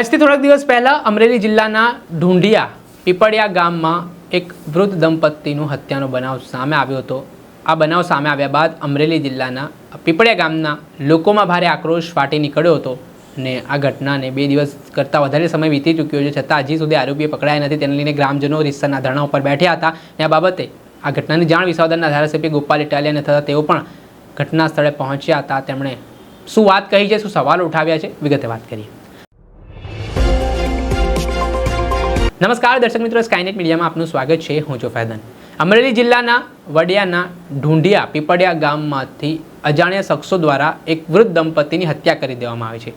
આજથી થોડાક દિવસ પહેલાં અમરેલી જિલ્લાના ઢુંઢિયા પીપળિયા ગામમાં એક વૃદ્ધ દંપતીનું હત્યાનો બનાવ સામે આવ્યો હતો. આ બનાવ સામે આવ્યા બાદ અમરેલી જિલ્લાના પીપળિયા ગામના લોકોમાં ભારે આક્રોશ ફાટી નીકળ્યો હતો ને આ ઘટનાને બે દિવસ કરતાં વધારે સમય વીતી ચૂક્યો છે. છતાં હજી સુધી આરોપીએ પકડાયા નથી. તેને લઈને ગ્રામજનો રીસરના ધરણા ઉપર બેઠ્યા હતા અને આ બાબતે આ ઘટનાની જાણ વિસાવદરના ધારાસભ્ય ગોપાલ ઇટાલિયાને થતાં તેઓ પણ ઘટના સ્થળે પહોંચ્યા હતા. તેમણે શું વાત કહી છે? શું સવાલ ઉઠાવ્યા છે? વિગતે વાત કરીએ. નમસ્કાર, દર્શક મિત્રો સ્કાયનેટ મીડિયામાં આપનું સ્વાગત છે. હું છું ફેદન. અમરેલી જિલ્લાના વડિયાના ઢુંઢિયા પીપળિયા ગામમાંથી અજાણ્યા શખ્સો દ્વારા એક વૃદ્ધ દંપતીની હત્યા કરી દેવામાં આવી છે.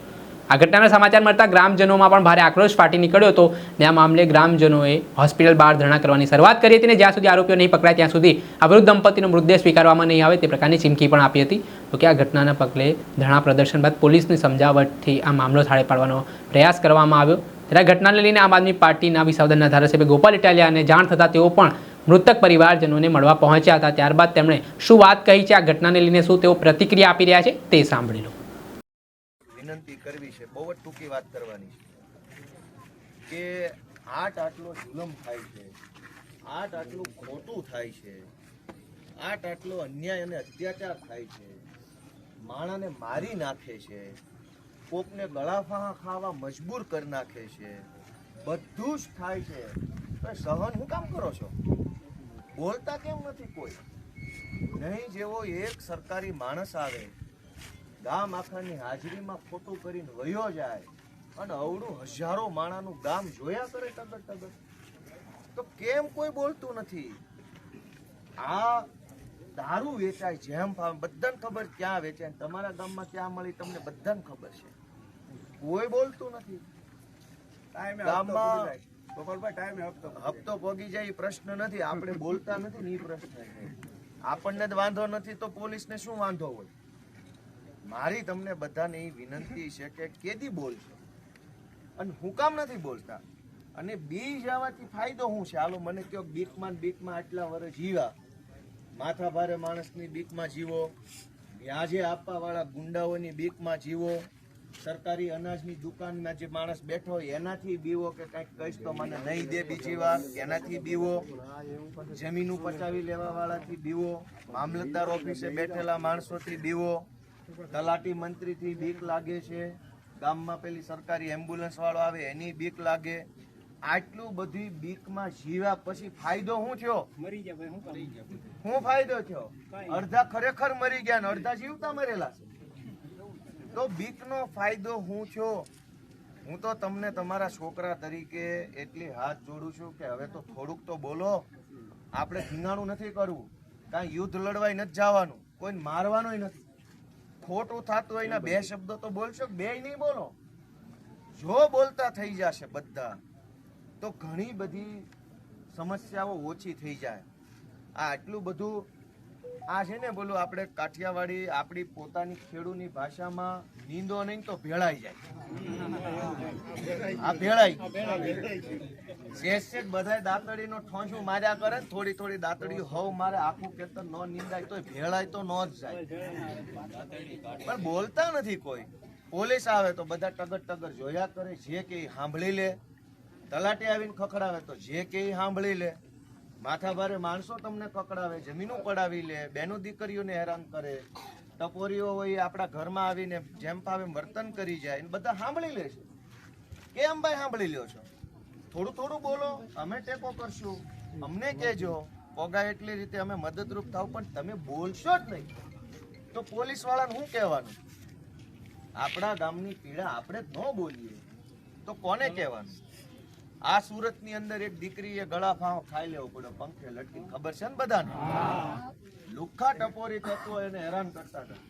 આ ઘટનાના સમાચાર મળતા ગ્રામજનોમાં પણ ભારે આક્રોશ ફાટી નીકળ્યો હતો ને આ મામલે ગ્રામજનોએ હોસ્પિટલ બહાર ધરણા કરવાની શરૂઆત કરી હતી ને જ્યાં સુધી આરોપીઓ નહીં પકડાય ત્યાં સુધી આ વૃદ્ધ દંપતીનો મૃતદેહ સ્વીકારવામાં નહીં આવે તે પ્રકારની ચીમકી પણ આપી હતી. તો કે આ ઘટનાના પગલે ધરણા પ્રદર્શન બાદ પોલીસની સમજાવટથી આ મામલો થાળે પાડવાનો પ્રયાસ કરવામાં આવ્યો. ત્યારે ઘટનાને લઈને આમ આદમી પાર્ટીના વિસાવદરના ધારાસભ્ય ગોપાલ ઇટાલિયાને જાણ થતાં તેઓ પણ મૃતક પરિવારજનોને મળવા પહોંચ્યા હતા. ત્યારબાદ તેમણે શું વાત કહી છે? આ ઘટનાને લઈને શું તેઓ પ્રતિક્રિયા આપી રહ્યા છે? તે સાંભળી લો. વિનંતી કરવી છે. બહુ જ ટૂંકી વાત કરવાની કે આટ આટલો જુલમ થાય છે, આટ આટલું ખોટું થાય છે, આટ આટલો અન્યાય અને અત્યાચાર થાય છે, માણાને મારી નાખે છે કોકને ગળાફા ખાવા મજબૂર કરી નાખે છે. બધું જ થાય છે. તો સહન હું કામ કરો છો? બોલતા કેમ નથી કોઈ? નહીં જેવો એક સરકારી માણસ આવે, ગામ આખાની હાજરીમાં ખોટું કરીને વયો જાય અને અવડું હજારો માણાનું ગામ જોયા કરે ટગર ટગર. તો કેમ કોઈ બોલતું નથી? આ દારૂ વેચાય જેમ ફાવે. બધાને ખબર ક્યાં વેચાય તમારા ગામમાં ક્યાં મળી તમને બધાને ખબર છે. કોઈ બોલતું નથી. ગામમાં હપ્તો પોગી જાય એ પ્રશ્ન નથી. આપણે બોલતા નથી ને એ પ્રશ્ન. આપણને જ વાંધો નથી તો પોલીસને શું વાંધો હોય? મારી તમને બધાને એ વિનંતી છે કે કેદી બોલશો? અને હું કામ નથી બોલતા. અને બી જવાથી ફાયદો શું છે? હાલો મને કયો બીકમાં બીકમાં આટલા વર્ષ જીવા માથા ભારે માણસની બીકમાં જીવો વ્યાજે આપવા વાળા ગુંડાઓની બીકમાં જીવો, સરકારી અનાજની દુકાનમાં જે માણસ બેઠો હોય, એનાથી બીવો કે કંઈક કહીશ તો મને નહીં દે બીજી વાર, એનાથી બીવો. જમીનું પચાવી લેવાવાળાથી બીવો, મામલતદાર ઓફિસે બેઠેલા માણસોથી બીવો, તલાટી મંત્રીથી બીક લાગે છે, ગામમાં પેલી સરકારી એમ્બ્યુલન્સ વાળો આવે, એની બીક લાગે. આટલું બધી બીકમાં જીવ્યા પછી ફાયદો શું થયો? શું ફાયદો થયો? અડધા ખરેખર મરી ગયા ને અડધા જીવતા મરેલા છે. તો બીકનો ફાયદો હું થયો? હું તો તમને તમારા છોકરા તરીકે એટલી હાથ જોડું છું કે હવે તો થોડુંક તો બોલો. આપણે ધીંગાણું નથી કરવું. કાંઈ યુદ્ધ લડવાય નથી જવાનું. કોઈને મારવાનોય નથી. ખોટું થતું હોય બે શબ્દો તો બોલશો બે નહીં બોલો. જો બોલતા થઈ જશે બધા તો ઘણી બધી સમસ્યાઓ ઓછી થઈ જાય. આ આટલું બધું આ છે ને બોલું આપણે કાઠિયાવાડી આપણી પોતાની ખેડૂની ભાષામાં નીંદો નહીં તો ભેળાઈ જાય. આ ભેળાઈ. શેષ શેષ બધાય દાંતડીનો ઠોંસું માર્યા કરે થોડી થોડી દાંતડી હોવ મારે આખું ખેતર ન નીંદાય તો ભેળાય તો ન જ જાય. પણ બોલતા નથી કોઈ. પોલીસ આવે તો બધા ટગર ટગર જોયા કરે, જે કે સાંભળી લે. તલાટી આવીને ખખડાવે તો જે કે સાંભળી લે. માથા ભારે માણસો તમને પકડાવે, જમીનો પડાવી લે, બેનો દીકરીઓને હેરાન કરે, ટપોરીઓ હોય આપણા ઘરમાં આવીને જેમ ફાવે વર્તન કરી જાય બધા સાંભળી લે છે. કેમ ભાઈ સાંભળી લ્યો છો? થોડું થોડું બોલો, અમે ટેકો કરશું. અમને કહેજો પોગા એટલી રીતે અમે મદદરૂપ થાવ, પણ તમે બોલશો જ નહીં. તો પોલીસ વાળાને શું કહેવાનું? આપણા ગામની પીડા આપણે ન બોલીએ. તો કોને કહેવાનું? આ સુરતની અંદર એક દીકરીએ ગળા ફાંવ, ખાઈ લેવો પડ્યો, પંખે લટકી ખબર છે ને બધાને? લુખ્ખા ટપોરી થતો એને હેરાન કરતા હતા.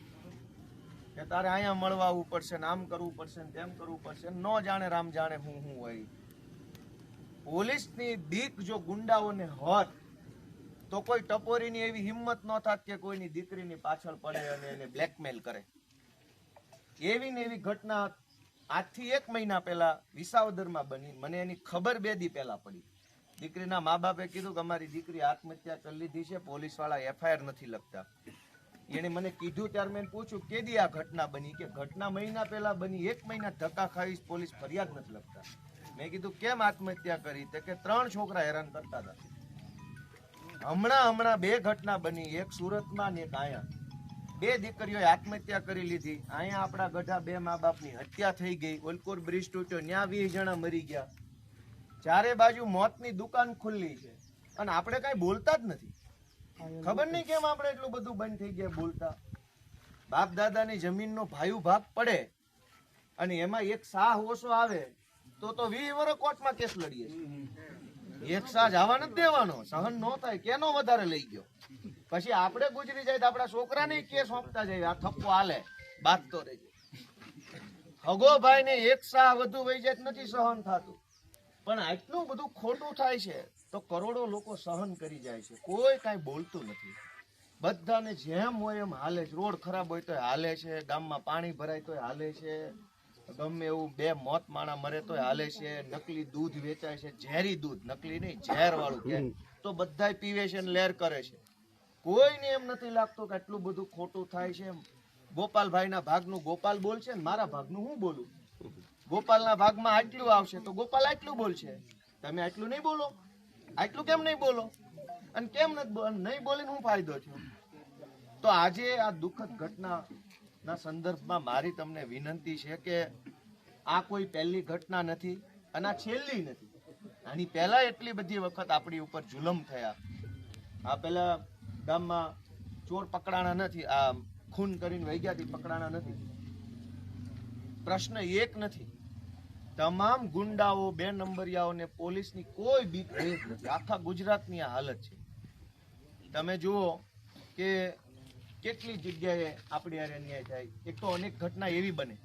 કે તારે અહીંયા મળવા આવવું પડશે ને આમ કરવું પડશે ને તેમ કરવું પડશે ન જાણે રામ જાણે હું હું હોય. પોલીસની દીક જો ગુંડાઓને હોત, તો કોઈ ટપોરીની એવી હિંમત ન થાત કે કોઈની દીકરીની પાછળ પડે અને એને બ્લેકમેલ કરે. એવી ને એવી ઘટના આજથી એક મહિના પહેલાં વિસાવદરમાં બની, મને એની ખબર બે દી પહેલા પડી. દીકરીના મા બાપે કીધું કે અમારી દીકરી આત્મહત્યા કરી લીધી છે પોલીસવાળા એફઆઈઆર નથી લખતા. એને મને કીધું ત્યારે મેં પૂછ્યું કેદી આ ઘટના બની? કે ઘટના મહિના પહેલા બની, એક મહિના ધક્કા ખાવી પોલીસ ફરિયાદ નથી લખતા. મેં કીધું, કેમ આત્મહત્યા કરી? તો કે ત્રણ છોકરા હેરાન કરતા હતા. હમણાં હમણાં બે ઘટના બની, એક સુરતમાં ને એક અહીંયા બે દીકરીઓએ આત્મહત્યા કરી લીધી. અહીંયા આપણા ગઢા બે મા બાપની હત્યા થઈ ગઈ. ઓલકોર બ્રિજ તૂટ્યો, ત્યાં વીસ જણા મરી ગયા. ચારે બાજુ મોતની દુકાન ખુલ્લી છે. અને આપણે કાંઈ બોલતા જ નથી. ખબર નહીં કેમ આપણે એટલું બધું બંધ થઈ ગયા બોલતા. બાપ દાદાની જમીનનો ભાયુ ભાગ પડે અને એમાં એક સાહ ઓછો આવે, તો તો વી વર્ષ કોર્ટમાં કેસ લડીએ એક સાહ જવા નથી દેવાનો. સહન નો થાય, કેનો વધારે લઈ ગયો? પછી આપણે ગુજરી જાય તો આપણા છોકરાને કેસ સોંપતા જાય આ થપ્પો હાલે. બાંધતો રહેજે. હગોભાઈ ને એક સાહ વધુ વહી જાય નથી સહન થતું. પણ આટલું બધું ખોટું થાય છે તો કરોડો લોકો સહન કરી જાય છે. કોઈ કાંઈ બોલતું નથી. બધાને જેમ હોય એમ હાલે છે. રોડ ખરાબ હોય તો હાલે છે ગામમાં પાણી ભરાય તો હાલે છે ગમે એવું બે મોત માણા મરે તો હાલે છે નકલી દૂધ વેચાય છે ઝેરી દૂધ નકલી નહીં ઝેર વાળું કે તો બધાય પીવે છે ને લેર કરે છે. કોઈને એમ નથી લાગતું કે આટલું બધું ખોટું થાય છે ગોપાલભાઈના ભાગનું ગોપાલ બોલશે ને મારા ભાગનું હું બોલું? ગોપાલના ભાગમાં આટલું આવશે તો ગોપાલ આટલું બોલશે? તમે આટલું નહીં બોલો. આટલું કેમ નહીં બોલો? અને કેમ નથી નહીં બોલીને હું ફાયદો છું તો આજે આ દુઃખદ ઘટનાના સંદર્ભમાં મારી તમને વિનંતી છે કે આ કોઈ પહેલી ઘટના નથી અને આ છેલ્લી નથી. આની પહેલા એટલી બધી વખત આપણી ઉપર જુલમ થયા. આ પેલા ગામમાં ચોર પકડાણા નથી, આ ખૂન કરીને વહી ગયા પકડાણા નથી. પ્રશ્ન એક નથી. તમામ ગુંડાઓ, બે નંબરિયાઓને પોલીસની કોઈ બીક નથી. આખા ગુજરાતની આ હાલત છે. તમે જુઓ કે કેટલી જગ્યાએ આપણી હારે અન્યાય થાય. એક તો અનેક ઘટના એવી બને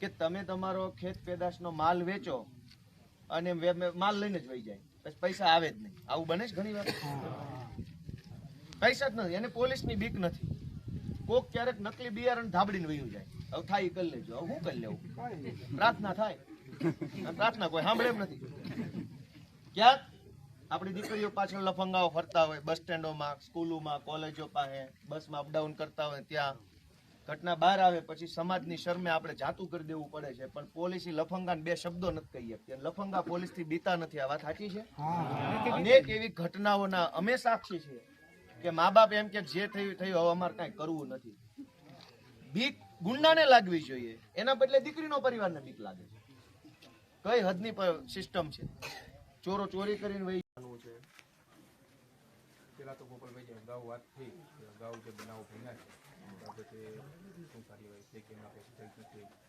કે તમે તમારો ખેત પેદાશનો માલ વેચો અને માલ લઈને જ વહી જાય. પછી પૈસા આવે જ નહીં. આવું બને છે ઘણી વાર? પૈસા જ નથી એને પોલીસની બીક નથી. કોક ક્યારેક નકલી બિયારણ ધાબડીને વયું જાય. હવે થાય કરી લેજો હવે હું કરી લેવું? પ્રાર્થના થાય. પ્રાર્થના કોઈ સાંભળે એમ નથી. ક્યાંક આપણી દીકરીઓ પાછળ લફંગાઓ ફરતા હોય બસ સ્ટેન્ડોમાં સ્કૂલોમાં કોલેજો પાસે બસમાં અપડાઉન કરતા હોય ત્યાં. ઘટના બહાર આવે પછી સમાજની શરમે આપણે જાતું કરી દેવું પડે છે પણ પોલીસ લફંગાને બે શબ્દો નથી કહી શકતી. પોલીસ લફંગા પોલીસથી બીતા નથી આ વાત સાચી છે? અનેક એવી ઘટનાઓના અમે સાક્ષી છીએ. કે મા બાપ એમ કે જે થયું થયું, હવે અમારે કાંઈ કરવું નથી. બીક ગુંડાને લાગવી જોઈએ. એના બદલે દીકરીનો પરિવારને બીક લાગે છે. કઈ હદની સિસ્ટમ છે? ચોરો ચોરી કરીને વહી જવાનું છે. પેલા તો ગોપાલભાઈ જે અગાઉ વાત થઈ અગાઉ જે બનાવો બન્યા છે બાબતે શું કાર્યવાહી થઈ કે એમના પછી થઈ નથી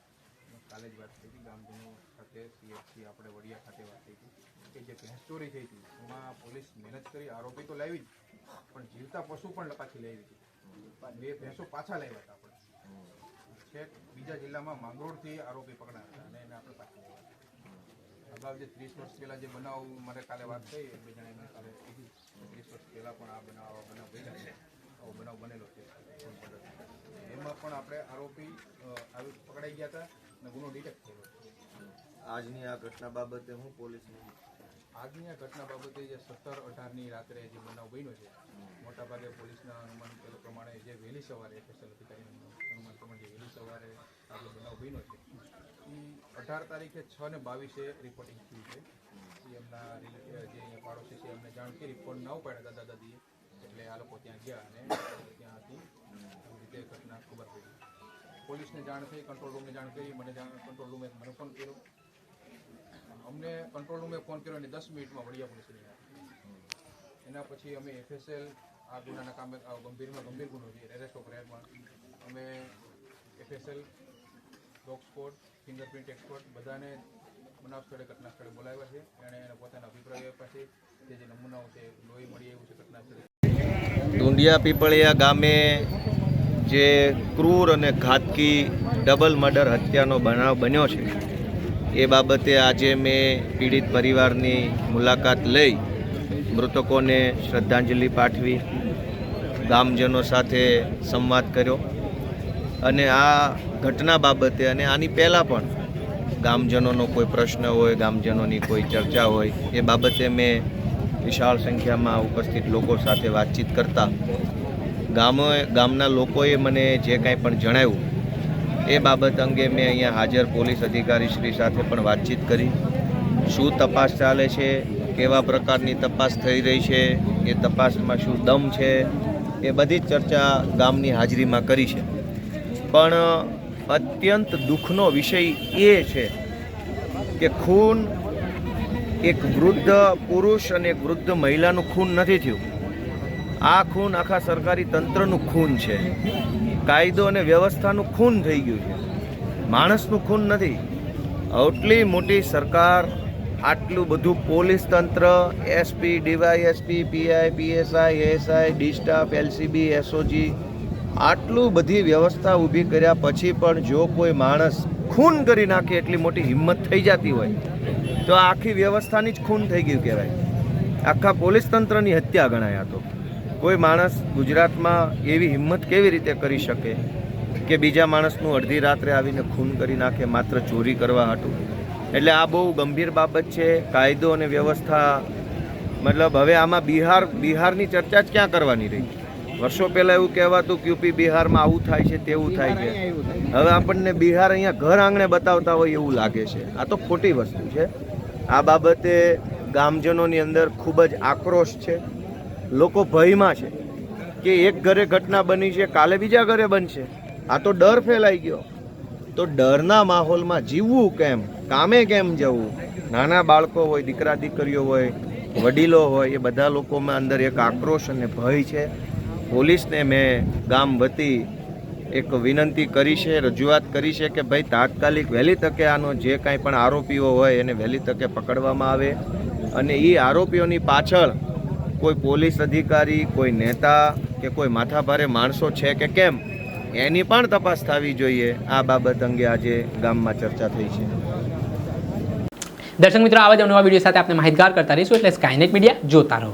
કાલે જ વાત થઈ હતી, ગામજનો ખાતે સીએફસી આપણે વડિયા ખાતે વાત થઈ હતી. કે જે ભેંસ ચોરી થઈ હતી, એમાં પોલીસ મહેનત કરી, આરોપી તો લાવી જ, પણ જીવતા પશુ પણ પાછી લાવી હતી. બે ભેંસો પાછા લાવ્યા હતા આપણે છેક બીજા જિલ્લામાં માંગરોળથી આરોપી પકડાયા હતા અને એને આપણે પાછી લાવ્યા અગાઉ જે ત્રીસ વર્ષ પહેલાં જે બનાવ, મારે કાલે વાત થઈ બે જણાએ મને કાલે કીધી, ત્રીસ વર્ષ પહેલાં પણ આ બનાવ બનાવ બન્યા છે. આવો બનાવ બનેલો છે. એમાં પણ આપણે આરોપી આવી પકડાઈ ગયા હતા. અને ગુનો ડિટેક્ટ થયો આજની આ ઘટના બાબતે હું પોલીસ આજની આ ઘટના બાબતે જે સત્તર અઢારની રાત્રે જે બનાવ બન્યો છે મોટાભાગે પોલીસના અનુમાન પ્રમાણે જે વહેલી સવારે સ્પેશિયલ અધિકારીના અનુમાન પ્રમાણે જે વહેલી સવારે આ જે બનાવ બન્યો છે એ અઢાર તારીખે છ ને બાવીસે રિપોર્ટિંગ થયું છે. એમના જે પાડોશી છે એમને જાણ કરી ફોન ના ઉપાડ્યા દાદા દાદીએ એટલે આ લોકો ત્યાં ગયા અને ત્યાંથી રીતે ઘટના ખબર પડી પોલીસને જાણ થઈ, કંટ્રોલ રૂમને જાણ કરી, મને જાણ, કંટ્રોલ રૂમે મને ફોન કર્યો. અમને કંટ્રોલ રૂમે ફોન કર્યો અને દસ મિનિટમાં વડિયા પોલીસ એના પછી અમે એફએસએલ આ ગુનાના કામે ગંભીરમાં ગંભીર ગુનો છે એરેસ્ટ ઓફ રેરમાં અમે FSL dog squad fingerprint expert બધાને બનાવ સ્થળે, ઘટના સ્થળે બોલાવ્યા છે. એણે એના પોતાના અભિપ્રાય આપ્યા છે. જે જે નમૂનાઓ છે, લોહી મળી આવ્યું છે, ઘટના સ્થળે. દુંડિયા પીપળિયા ગામે જે ક્રૂર અને ઘાતકી ડબલ મર્ડર હત્યાનો બનાવ બન્યો છે, એ બાબતે આજે મેં પીડિત પરિવારની મુલાકાત લઈ મૃતકોને શ્રદ્ધાંજલિ પાઠવી, ગામજનો સાથે સંવાદ કર્યો અને આ ઘટના બાબતે અને આની પહેલાં પણ ગામજનોનો કોઈ પ્રશ્ન હોય, ગામજનોની કોઈ ચર્ચા હોય, એ બાબતે મેં વિશાળ સંખ્યામાં ઉપસ્થિત લોકો સાથે વાતચીત કરતા ગામો ગામના લોકોએ મને જે કાંઈ પણ જણાવ્યું, એ બાબત અંગે મેં અહીંયા હાજર પોલીસ અધિકારી શ્રી સાથે પણ વાતચીત કરી. શું તપાસ ચાલે છે, કેવા પ્રકારની તપાસ થઈ રહી છે, એ તપાસમાં શું દમ છે, એ બધી જ ચર્ચા ગામની હાજરીમાં કરી છે. પણ અત્યંત દુઃખનો વિષય એ છે કે ખૂન એક વૃદ્ધ પુરુષ અને એક વૃદ્ધ મહિલાનું ખૂન નથી થયું. આ ખૂન આખા સરકારી તંત્રનું ખૂન છે. કાયદો અને વ્યવસ્થાનું ખૂન થઈ ગયું છે. માણસનું ખૂન નથી. આટલી મોટી સરકાર, આટલું બધું પોલીસ તંત્ર, SP, DYSP, PI, PSI, ASI, D staff, LCB, SOG, આટલું બધી વ્યવસ્થા ઊભી કર્યા પછી પણ જો કોઈ માણસ ખૂન કરી નાખે એટલી મોટી હિંમત થઈ જતી હોય, તો આખી વ્યવસ્થાની જ ખૂન થઈ ગયું કહેવાય. આખા પોલીસ તંત્રની હત્યા ગણાય તો. કોઈ માણસ ગુજરાતમાં એવી હિંમત કેવી રીતે કરી શકે કે બીજા માણસનું અડધી રાત્રે આવીને ખૂન કરી નાખે માત્ર ચોરી કરવા હતું એટલે આ બહુ ગંભીર બાબત છે. કાયદો અને વ્યવસ્થા મતલબ હવે આમાં બિહાર બિહારની ચર્ચા જ ક્યાં કરવાની રહી? વર્ષો પહેલાં એવું કહેવાતું કે યુપી બિહારમાં આવું થાય છે તેવું થાય છે. હવે આપણને બિહાર અહીંયા ઘર આંગણે બતાવતા હોય એવું લાગે છે. આ તો ખોટી વસ્તુ છે. આ બાબતે ગામજનોની અંદર ખૂબ જ આક્રોશ છે. લોકો ભયમાં છે કે એક ઘરે ઘટના બની છે, કાલે બીજા ઘરે બનશે. આ તો ડર ફેલાઈ ગયો. તો ડરના માહોલમાં જીવવું કેમ? કામે કેમ જવું? નાના બાળકો હોય, દીકરા દીકરીઓ હોય, વડીલો હોય, એ બધા લોકોમાં અંદર એક આક્રોશ અને ભય છે. પોલીસને મેં ગામ વતી એક વિનંતી કરી છે, રજૂઆત કરી છે કે ભાઈ, તાત્કાલિક વહેલી તકે આનો જે કાંઈ પણ આરોપીઓ હોય એને વહેલી તકે પકડવામાં આવે. અને એ આરોપીઓની પાછળ કોઈ પોલીસ અધિકારી, કોઈ નેતા કે કોઈ માથાભારે માણસો છે કે કેમ, એની પણ તપાસ થવી જોઈએ. આ બાબત અંગે આજે ગામમાં ચર્ચા થઈ છે. દર્શક મિત્રો, આવા જ નવા વીડિયો સાથે આપણે માહિતગાર કરતા રહીશું એટલે સ્કાયનેટ મીડિયા જોતા રહો.